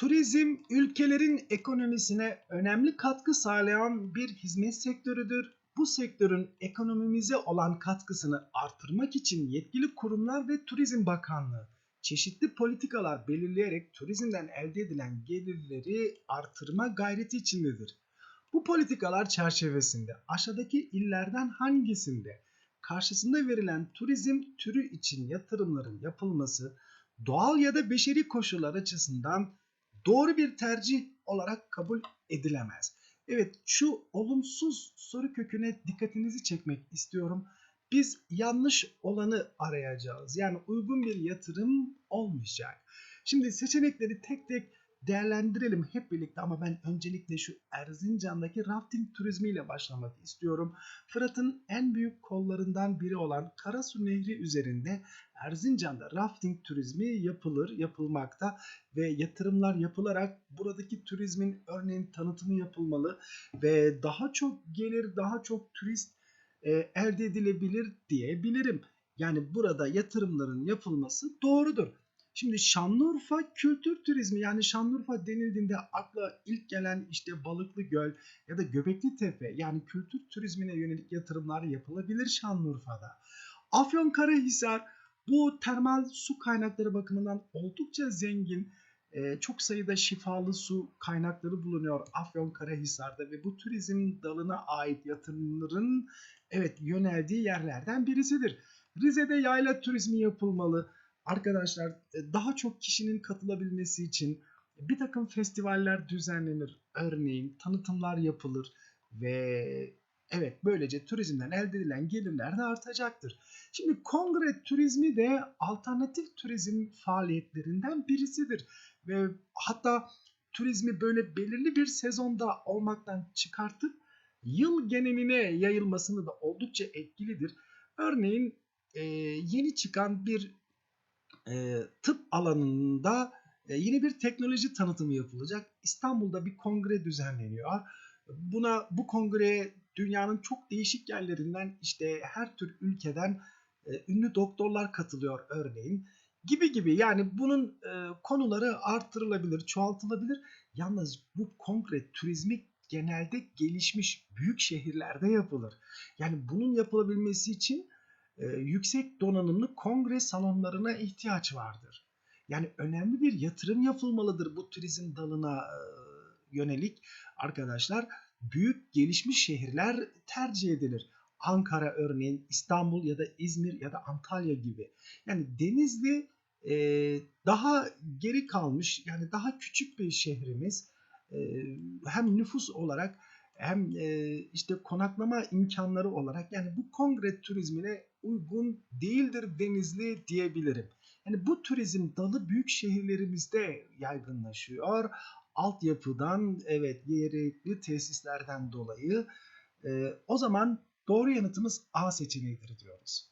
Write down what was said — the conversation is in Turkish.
Turizm ülkelerin ekonomisine önemli katkı sağlayan bir hizmet sektörüdür. Bu sektörün ekonomimize olan katkısını artırmak için yetkili kurumlar ve Turizm Bakanlığı çeşitli politikalar belirleyerek turizmden elde edilen gelirleri artırma gayreti içindedir. Bu politikalar çerçevesinde aşağıdaki illerden hangisinde karşısında verilen turizm türü için yatırımların yapılması doğal ya da beşeri koşullar açısından doğru bir tercih olarak kabul edilemez. Evet şu olumsuz soru köküne dikkatinizi çekmek istiyorum. Biz yanlış olanı arayacağız. Yani uygun bir yatırım olmayacak. Şimdi seçenekleri tek tek değerlendirelim hep birlikte ama ben öncelikle şu Erzincan'daki rafting turizmiyle başlamak istiyorum. Fırat'ın en büyük kollarından biri olan Karasu Nehri üzerinde Erzincan'da rafting turizmi yapılır, yapılmakta ve yatırımlar yapılarak buradaki turizmin örneğin tanıtımı yapılmalı ve daha çok gelir, daha çok turist e, elde edilebilir diyebilirim. Yani burada yatırımların yapılması doğrudur. Şimdi Şanlıurfa kültür turizmi yani Şanlıurfa denildiğinde akla ilk gelen işte Balıklı Göl ya da Göbekli Tepe yani kültür turizmine yönelik yatırımlar yapılabilir Şanlıurfa'da. Afyonkarahisar bu termal su kaynakları bakımından oldukça zengin. Ee, çok sayıda şifalı su kaynakları bulunuyor Afyonkarahisar'da ve bu turizm dalına ait yatırımların evet yöneldiği yerlerden birisidir. Rize'de yayla turizmi yapılmalı. Arkadaşlar e, daha çok kişinin katılabilmesi için bir takım festivaller düzenlenir. Örneğin tanıtımlar yapılır ve evet böylece turizmden elde edilen gelirler de artacaktır. Şimdi kongre turizmi de alternatif turizm faaliyetlerinden birisidir. Ve hatta turizmi böyle belirli bir sezonda olmaktan çıkartıp yıl geneline yayılmasını da oldukça etkilidir. Örneğin e, yeni çıkan bir e, tıp alanında e, yeni bir teknoloji tanıtımı yapılacak. İstanbul'da bir kongre düzenleniyor. Buna bu kongreye dünyanın çok değişik yerlerinden işte her tür ülkeden e, ünlü doktorlar katılıyor örneğin gibi gibi yani bunun e, konuları artırılabilir, çoğaltılabilir. Yalnız bu kongre turizmi genelde gelişmiş büyük şehirlerde yapılır. Yani bunun yapılabilmesi için e, yüksek donanımlı kongre salonlarına ihtiyaç vardır. Yani önemli bir yatırım yapılmalıdır bu turizm dalına e, yönelik arkadaşlar. Büyük gelişmiş şehirler tercih edilir. Ankara örneğin, İstanbul ya da İzmir ya da Antalya gibi. Yani Denizli e, daha geri kalmış yani daha küçük bir şehrimiz. Hem nüfus olarak hem e, işte konaklama imkanları olarak yani bu kongre turizmine uygun değildir Denizli diyebilirim. Yani bu turizm dalı büyük şehirlerimizde yaygınlaşıyor. Altyapıdan evet gerekli tesislerden dolayı e, o zaman doğru yanıtımız A seçeneğidir diyoruz.